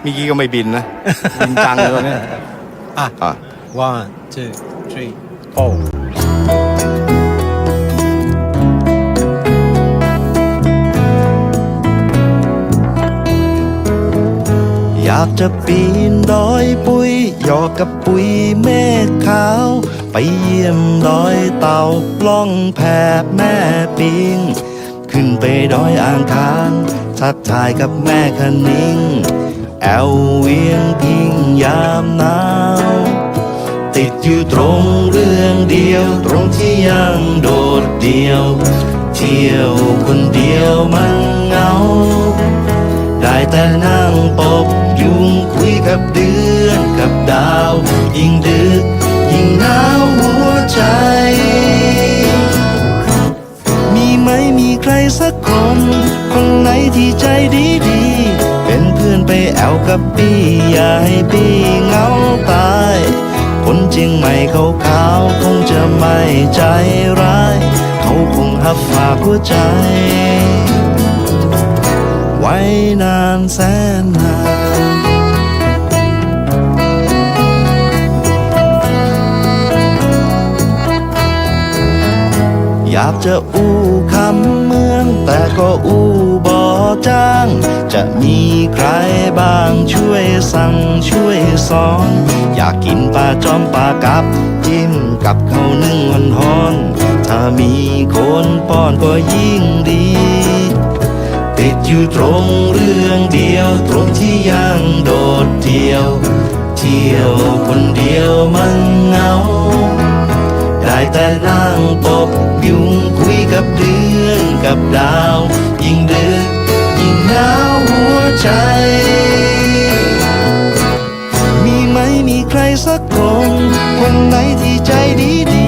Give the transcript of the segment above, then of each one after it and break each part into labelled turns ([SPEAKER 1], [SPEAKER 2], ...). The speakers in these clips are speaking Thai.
[SPEAKER 1] เมื่อกี้ก็ไม่บินนะบินจังเลยเนี่ย
[SPEAKER 2] อะ
[SPEAKER 1] อะ
[SPEAKER 2] one two three four
[SPEAKER 3] อยากจะปีนดอยปุยหยอกกับปุยเมฆขาว ไปเยี่ยมดอยเต่าปล่องแพแม่ปิง ขึ้นไปดอยอ่างคานทักทายกับแม่คะนิงแอ วเวียงพิงยามหนาว ติดอยู่ตรงเรื่องเดียว ตรงที่ยังโดดเดี่ยว เที่ยวคนเดียวมันเหงา ได้แต่นั่งปบยุงคุยกับเดือนกับดาว ยิ่งดึก ยิ่งหนาวหัวใจ มีไหมมีใครสักคน คนไหนที่ใจดี กับปี้อย่าให้ปี้เหงาตายคนจริงไม่เขาขาวคงจะไม่ใจร้าย เขาคงหับฝากหัวใจ ไว้นานแสนนานอยากจะอู้คำเมืองแต่ก็อู้บ่จ้า จะมีใครบ้างช่วยสั่งช่วยสอน อยากกินปลาจอมปลากับจิ้มกับข้าวนึ่งหอนหอน ถ้ามีคนป้อนก็ยิ่งดี ติดอยู่ตรงเรื่องเดียว ตรงที่ยังโดดเดี่ยว เที่ยวคนเดียวมันเหงา ได้แต่นั่งปบยุงคุยกับเดือนกับดาว ยิ่งดึก หนาวหัวใจ มีไหมมีใครสักคน คนไหนที่ใจดีดี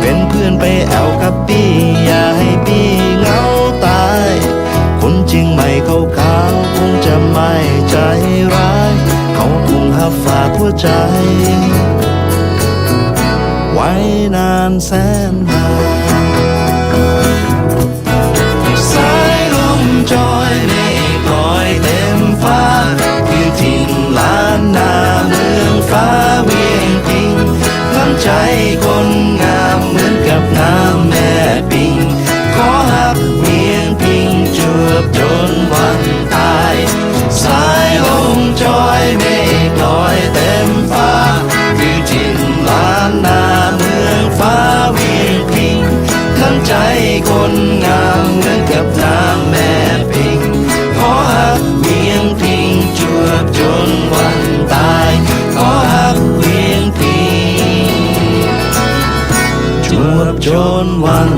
[SPEAKER 3] เป็นเพื่อนไปแอวกับปี้อย่าให้ปี้เหงาตาย คนจริงไม่เขาขาวคงจะไม่ใจร้าย เขาคงหับฝากหัวใจ ไว้นานแสนนาน วี